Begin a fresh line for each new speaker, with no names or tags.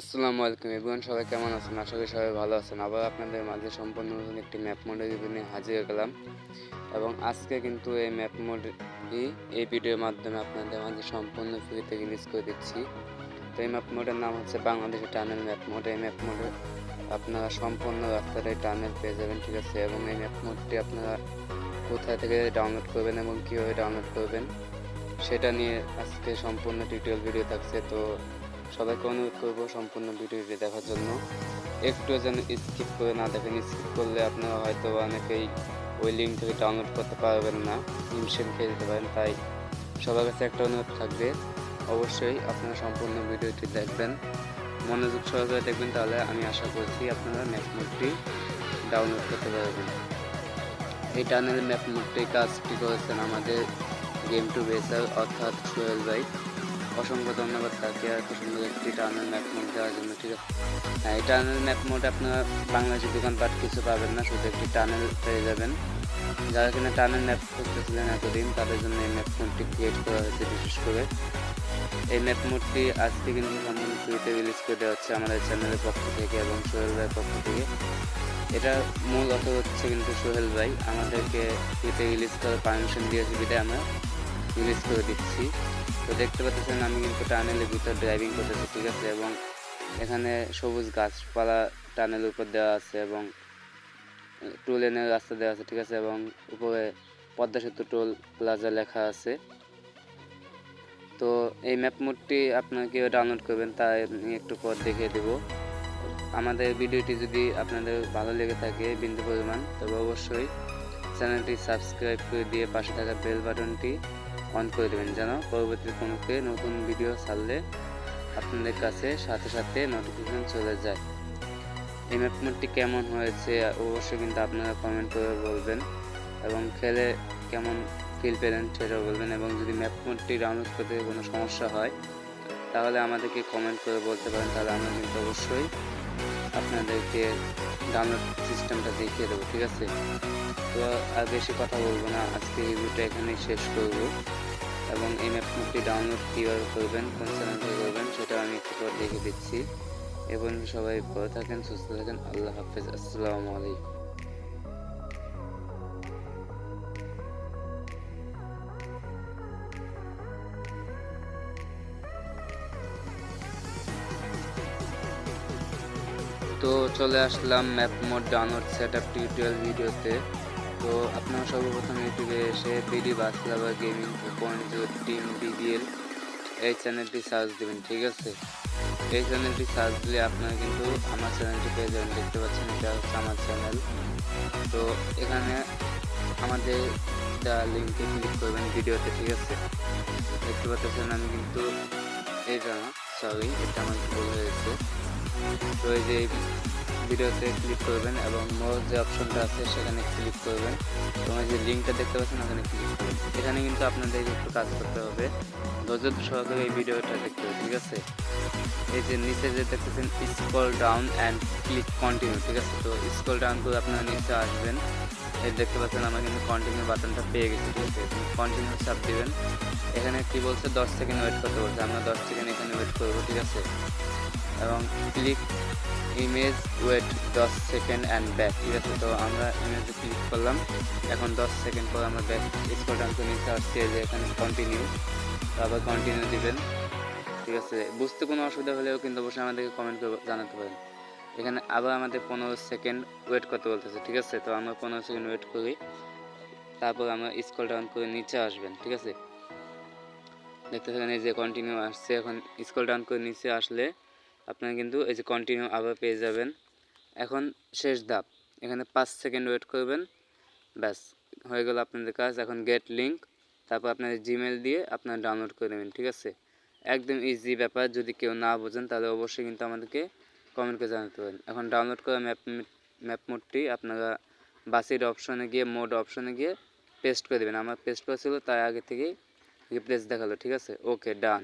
আসসালামু আলাইকুম এভরিওয়ান, সবাই কেমন আছেন? আশা করি সবাই ভালো আছেন। আবার আপনাদের মাঝে সম্পূর্ণ নতুন একটি ম্যাপ মোড নিয়ে হাজির গেলাম এবং আজকে কিন্তু এই ম্যাপ মোডটি এই ভিডিওর মাধ্যমে আপনাদের মাঝে সম্পূর্ণ ফ্রিতে রিলিজ করে দিচ্ছি। তো এই ম্যাপ মোডের নাম হচ্ছে বাংলাদেশের টানেল ম্যাপ মোড এই ম্যাপ মোডে আপনারা সম্পূর্ণ রাস্তাটাই টানেল পেয়ে যাবেন, ঠিক আছে? এবং এই ম্যাপ মোডটি আপনারা কোথায় থেকে ডাউনলোড করবেন এবং কীভাবে ডাউনলোড করবেন, সেটা নিয়ে আজকে সম্পূর্ণ টিউটোরিয়াল ভিডিও থাকছে। তো সবাইকে অনুরোধ করব সম্পূর্ণ ভিডিওটি দেখার জন্য। একটু যেন স্কিপ করে না দেখেন স্কিপ করলে আপনারা হয়তো অনেকেই ওই লিঙ্ক থেকে ডাউনলোড করতে পারবেন না হিমশিম খেয়ে যেতে পারেন, তাই সবার কাছে একটা অনুরোধ থাকবে। অবশ্যই আপনারা সম্পূর্ণ ভিডিওটি দেখবেন, মনোযোগ সহকারে দেখবেন, তাহলে আমি আশা করছি আপনারা ম্যাপ মোডটি ডাউনলোড করতে পারবেন। এই টানেল ম্যাপ মোডটি কাজটি করেছেন আমাদের গেম টু বেসার অর্থাৎ সোহেল ভাই। অসংখ্য ধন্যবাদ তাকে এত সুন্দর একটি টানেল ম্যাপ মোড দেওয়ার জন্য, ঠিক আছে? হ্যাঁ এই টানেল ম্যাপ মোড আপনার বাংলাদেশের দোকানপাট কিছু পাবেন না, শুধু একটি টানেল পেয়ে যাবেন। যারা কিনা টানেল ম্যাপ করতেছিলেন এতদিন, তাদের জন্য এই ম্যাপ মোডটি ক্রিয়েট করা হয়েছে বিশেষ করে। এই ম্যাপ মোডটি আজকে কিন্তু সম্পূর্ণ ফ্রিতে রিলিজ করে দেওয়া হচ্ছে আমাদের চ্যানেলের পক্ষ থেকে এবং সোহেল ভাইয়ের পক্ষ থেকে। এটা মূল অর্থ হচ্ছে কিন্তু সোহেল ভাই, আমাদেরকে ফ্রিতে রিলিজ করার পারমিশন দিয়েছে বিধায় আমরা রিলিজ করে দিচ্ছি। তো দেখতে পাচ্ছেন, আমি কিন্তু টানেলের ভিতর ড্রাইভিং করতেছি, ঠিক আছে? এবং এখানে সবুজ গাছপালা টানেলের উপর দেওয়া আছে এবং টু লেনের রাস্তা দেওয়া আছে, ঠিক আছে? এবং উপরে পদ্মা সেতু টোল প্লাজা লেখা আছে। তো এই ম্যাপ মোডটি আপনারা কীভাবে ডাউনলোড করবেন তা আমি একটু পর দেখিয়ে দেবো। আমাদের ভিডিওটি যদি আপনাদের ভালো লেগে থাকে, বিন্দু পরিমাণ, তবে অবশ্যই চ্যানেলটি সাবস্ক্রাইব করে দিয়ে পাশে থাকা বেল বাটনটি অন করে দেবেন যেন পরবর্তী কোনোকে নতুন ভিডিও ছাড়লে আপনাদের কাছে সাথে সাথে নোটিফিকেশন চলে যায়। এই ম্যাপ মোডটি কেমন হয়েছে অবশ্যই কিন্তু আপনারা কমেন্ট করে বলবেন এবং খেলে কেমন ফিল পেলেন সেটাও বলবেন এবং যদি ম্যাপ মোডটি ডাউনলোড করতে কোনো সমস্যা হয়, তাহলে আমাদেরকে কমেন্ট করে বলতে পারেন, তাহলে আমরা কিন্তু অবশ্যই আপনাদেরকে ডাউনলোড সিস্টেমটা দেখিয়ে দেবো, ঠিক আছে? তো আর বেশি কথা বলব না, আজকে রিভিউটা এখানেই শেষ করব। এবং এই ম্যাপটি ডাউনলোড কীভাবে করবেন, কোন চ্যানেল থেকে করবেন, সেটা আমি একটু পর দেখে দিচ্ছি। এবং সবাই ভালো থাকেন, সুস্থ থাকেন, আল্লাহ হাফেজ, আসসালামু আলাইকুম। তো চলে আসলাম map mode download set up tutorial ভিডিওতে। তো আপনারা সর্বপ্রথম ইউটিউবে এসে BD bus lover gaming point zero team BBL এই চ্যানেলটি সার্চ দেবেন, ঠিক আছে? এই চ্যানেলটি সার্চ দিলে আপনারা কিন্তু আমার চ্যানেলটি পেয়ে যাবেন, দেখতে পাচ্ছেন এটা হচ্ছে আমার চ্যানেল। তো এখানে আমাদের দেওয়া লিঙ্কে ক্লিক করবেন ভিডিওতে, ঠিক আছে? দেখতে পাচ্ছেন আমি কিন্তু এটা সরি, এটা আমার ভুল হয়েছে। তো এই যে ভিডিওতে ক্লিক করবেন এবং মোর যে অপশনটা আছে সেখানে ক্লিক করবেন। এবং যে লিঙ্কটা দেখতে পাচ্ছেন, ওখানে ক্লিক করবেন। এখানে কিন্তু আপনাদের একটু কাজ করতে হবে। ধৈর্য সহকারে এই ভিডিওটা দেখতে হবে, ঠিক আছে? এই যে নিচে যে দেখতেছেন scroll down and click continue ঠিক আছে? তো স্ক্রল ডাউন করে আপনারা নিচে আসবেন। এই দেখতে পাচ্ছেন, আমরা কিন্তু কন্টিনিউ বাটনটা পেয়ে গেছি, ঠিক আছে? কন্টিনিউ চাপ দিবেন। এখানে কি বলছে? দশ সেকেন্ড ওয়েট করতে বলছে। আমরা দশ সেকেন্ড এখানে ওয়েট করব, ঠিক আছে? এবং ক্লিক ইমেজ ওয়েট দশ সেকেন্ড অ্যান্ড ব্যাক ঠিক আছে? তো আমরা ইমেজে ক্লিক করলাম। এখন দশ সেকেন্ড পর আমরা ব্যাক স্কোর ডাউন করে নিতে আসছে যে এখানে কন্টিনিউ তো আবার কন্টিনিউ দিবেন, ঠিক আছে? বুঝতে কোনো অসুবিধা হলেও কিন্তু অবশ্যই আমাদেরকে কমেন্ট করে জানাতে পারেন। এখানে আবার আমাদের পনেরো সেকেন্ড ওয়েট করতে বলতেছে, ঠিক আছে? তো আমরা পনেরো সেকেন্ড ওয়েট করি। তারপর আমরা স্কল ডাউন করে নিচে আসবেন, ঠিক আছে? দেখতে থাকেন, এই যে কন্টিনিউ আসছে। এখন স্কল ডাউন করে নিচে আসলে আপনারা কিন্তু এই যে কন্টিনিউ আবার পেয়ে যাবেন। এখন শেষ ধাপ, এখানে পাঁচ সেকেন্ড ওয়েট করবেন, ব্যাস, হয়ে গেল আপনাদের কাজ। এখন গেট লিঙ্ক তারপর আপনার জিমেল দিয়ে আপনারা ডাউনলোড করে নেবেন, ঠিক আছে? একদম ইজি ব্যাপার, যদি কেউ না বোঝেন, তাহলে অবশ্যই কিন্তু আমাদেরকে কমেন্ট করে জানাতে পারেন। এখন ডাউনলোড করা ম্যাপ ম্যাপ মোডটি আপনারা বাসের অপশনে গিয়ে মোড অপশনে গিয়ে পেস্ট করে দেবেন। আমার পেস্ট করা ছিল, তাই আগে থেকেই রিপ্লেস দেখাল, ঠিক আছে? ওকে ডান